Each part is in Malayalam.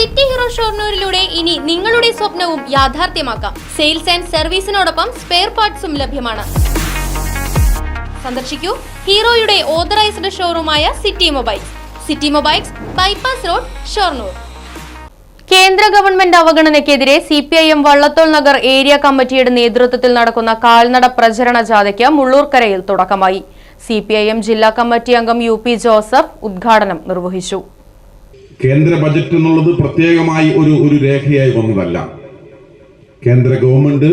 സിറ്റി ഹീറോ ഷോർണൂരിലൂടെ ഇനി നിങ്ങളുടെ സ്വപ്നവും യാഥാർത്ഥ്യമാക്കാം. സെയിൽസ് ആൻഡ് സർവീസിനോടൊപ്പം സ്പെയർ പാർട്സും ലഭ്യമാണ്. സന്ദർശിക്കൂ ഹീറോയുടെ authorised ഷോറൂമായ city mobiles. City mobiles bypass road Shoranur. കേന്ദ്ര government അവഗണനയ്ക്കെതിരെ C P I M Vallathol Nagar area കമ്മിറ്റിയുടെ നേതൃത്വത്തിൽ നടക്കുന്ന കാൽനട പ്രചരണ ജാഥയ്ക്ക് മുള്ളൂർക്കരയിൽ തുടക്കമായി. സി ജില്ലാ കമ്മിറ്റി അംഗം യു പി ജോസഫ് ഉദ്ഘാടനം നിർവഹിച്ചു. കേന്ദ്ര ബജറ്റ് എന്നുള്ളത് പ്രത്യേകമായി ഒരു ഒരു രേഖയായി വന്നതല്ല. കേന്ദ്ര ഗവൺമെന്റ്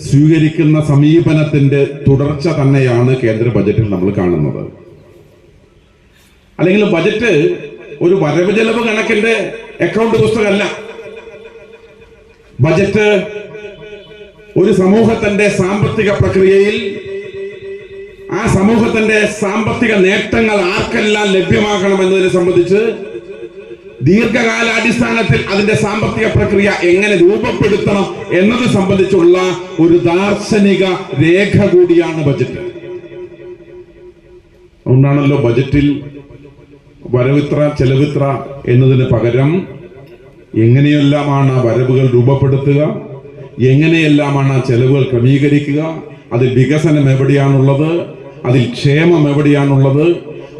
സ്വീകരിക്കുന്ന സമീപനത്തിന്റെ തുടർച്ച തന്നെയാണ് കേന്ദ്ര ബജറ്റിൽ നമ്മൾ കാണുന്നത്. അല്ലെങ്കിൽ ബജറ്റ് ഒരു വരവ് ചെലവ് കണക്കിന്റെ അക്കൗണ്ട് പുസ്തകമല്ല. ബജറ്റ് ഒരു സമൂഹത്തിന്റെ സാമ്പത്തിക പ്രക്രിയയിൽ ആ സമൂഹത്തിന്റെ സാമ്പത്തിക നേട്ടങ്ങൾ ആർക്കെല്ലാം ലഭ്യമാക്കണം എന്നതിനെ സംബന്ധിച്ച് ദീർഘകാലാടിസ്ഥാനത്തിൽ അതിന്റെ സാമ്പത്തിക പ്രക്രിയ എങ്ങനെ രൂപപ്പെടുത്തണം എന്നത് സംബന്ധിച്ചുള്ള ഒരു ദാർശനിക രേഖ കൂടിയാണ് ബജറ്റ്. അതുകൊണ്ടാണല്ലോ ബജറ്റിൽ വരവിത്ര ചെലവിത്ര എന്നതിന് പകരം എങ്ങനെയെല്ലാമാണ് വരവുകൾ രൂപപ്പെടുത്തുക എങ്ങനെയെല്ലാമാണ് ചെലവുകൾ ക്രമീകരിക്കുക അതിൽ വികസനം എവിടെയാണുള്ളത് അതിൽ ക്ഷേമം എവിടെയാണുള്ളത്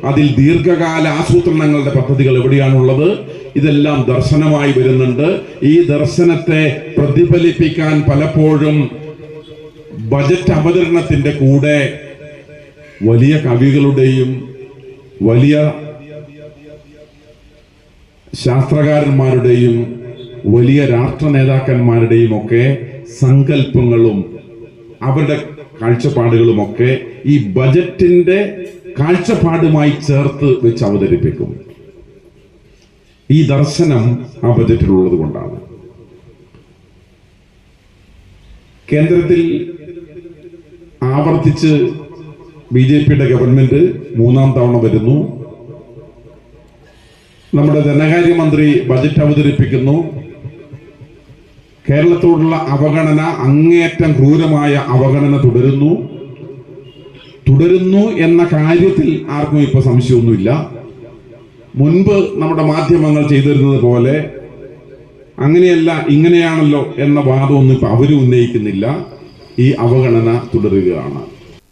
അതിൽ ദീർഘകാല ആസൂത്രണങ്ങളുടെ പദ്ധതികൾ എവിടെയാണുള്ളത്? ഇതെല്ലാം ദർശനമായി വരുന്നുണ്ട്. ഈ ദർശനത്തെ പ്രതിഫലിപ്പിക്കാൻ പലപ്പോഴും ബജറ്റ് അവതരണത്തിന്റെ കൂടെ വലിയ കവികളുടെയും വലിയ ശാസ്ത്രകാരന്മാരുടെയും വലിയ രാഷ്ട്ര നേതാക്കന്മാരുടെയും ഒക്കെ സങ്കല്പങ്ങളും അവരുടെ കാഴ്ചപ്പാടുകളുമൊക്കെ ഈ ബജറ്റിന്റെ കാഴ്ചപ്പാടുമായി ചേർത്ത് വെച്ച് അവതരിപ്പിക്കും. ഈ ദർശനം ആ ബജറ്റിലുള്ളത് കൊണ്ടാണ്. കേന്ദ്രത്തിൽ ആവർത്തിച്ച് ബി ജെ പിയുടെ ഗവൺമെന്റ് മൂന്നാം തവണ വരുന്നു. നമ്മുടെ ധനകാര്യമന്ത്രി ബജറ്റ് അവതരിപ്പിക്കുന്നു. കേരളത്തോടുള്ള അവഗണന അങ്ങേയറ്റം ക്രൂരമായ അവഗണന തുടരുന്നു. തുടരുന്നു എന്ന കാര്യത്തിൽ ആർക്കും ഇപ്പൊ സംശയമൊന്നുമില്ല. മുൻപ് നമ്മുടെ മാധ്യമങ്ങൾ ചെയ്തിരുന്നത് പോലെ അങ്ങനെയല്ല ഇങ്ങനെയാണല്ലോ എന്ന വാദമൊന്നും ഇപ്പൊ അവരും ഉന്നയിക്കുന്നില്ല. ഈ അവഗണന തുടരുകയാണ്.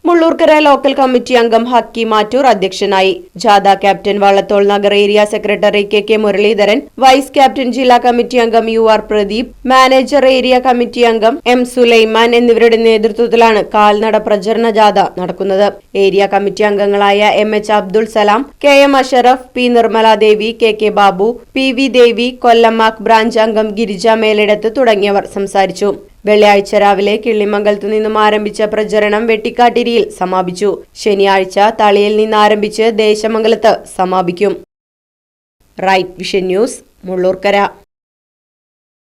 മുള്ളൂർക്കര ലോക്കൽ കമ്മിറ്റി അംഗം ഹക്കി മാറ്റൂർ അധ്യക്ഷനായി. ജാഥ captain Vallathol Nagar area secretary K K Muraleedharan vice captain ജില്ലാ കമ്മിറ്റി അംഗം U R Pradeep manager area committee അംഗം എം സുലൈമാൻ എന്നിവരുടെ നേതൃത്വത്തിലാണ് കാൽനട പ്രചരണ ജാഥ നടക്കുന്നത്. ഏരിയ കമ്മിറ്റി അംഗങ്ങളായ M H Abdul Salam K M Ashraf P Nirmala Devi K K Babu P V Devi കൊല്ലമാക് branch അംഗം ഗിരിജ മേലിടത്ത് തുടങ്ങിയവർ സംസാരിച്ചു. വെള്ളിയാഴ്ച രാവിലെ കിള്ളിമംഗലത്തു നിന്നും ആരംഭിച്ച പ്രചരണം വെട്ടിക്കാട്ടിരിയിൽ സമാപിച്ചു. ശനിയാഴ്ച തളിയിൽ നിന്ന് ആരംഭിച്ച് ദേശമംഗലത്ത് സമാപിക്കും. Right vision news Mullurkara.